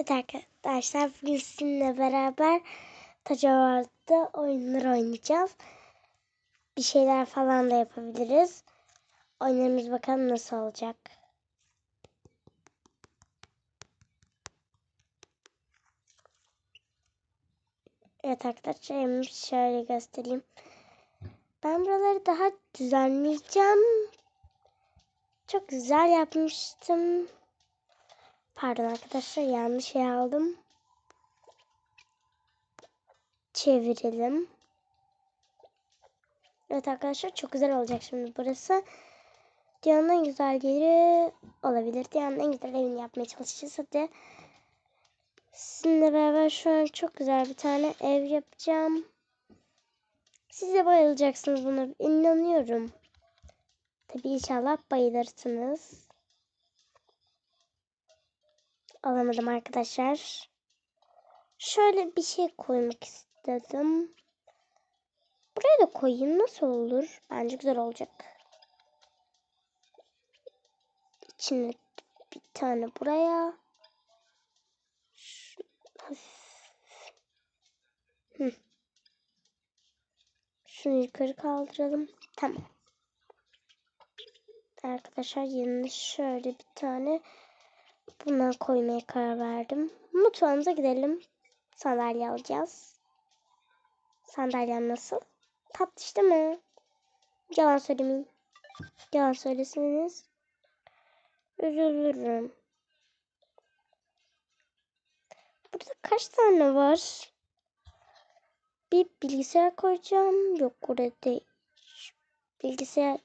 Evet arkadaşlar bugün sizinle beraber Tacavaz'da oyunlar oynayacağız. Bir şeyler falan da yapabiliriz. Oyunlarımız bakalım nasıl olacak. Evet arkadaşlar şöyle göstereyim. Ben buraları daha düzenleyeceğim. Çok güzel yapmıştım. Pardon arkadaşlar yanlış şey aldım. Çevirelim. Evet arkadaşlar çok güzel olacak şimdi burası. Dünyanın en güzel yeri olabilir. Dünyanın en güzel evini yapmaya çalışacağız. Hadi. Sizinle beraber şu an çok güzel bir tane ev yapacağım. Siz de bayılacaksınız buna. inanıyorum. Tabii inşallah bayılırsınız. Alamadım arkadaşlar. Şöyle bir şey koymak istedim. Buraya da koyayım. Nasıl olur? Bence güzel olacak. İçine bir tane buraya. Şunu yukarı kaldıralım. Tamam. Arkadaşlar yanına şöyle bir tane bundan koymaya karar verdim. Mutfağımıza gidelim. Sandalye alacağız. Sandalyem nasıl? Tatlış değil mi? Yalan söylemeyin. Yalan söyleseniz üzülürüm. Burada kaç tane var? Bir bilgisayar koyacağım. Yok orada değil. Bilgisayar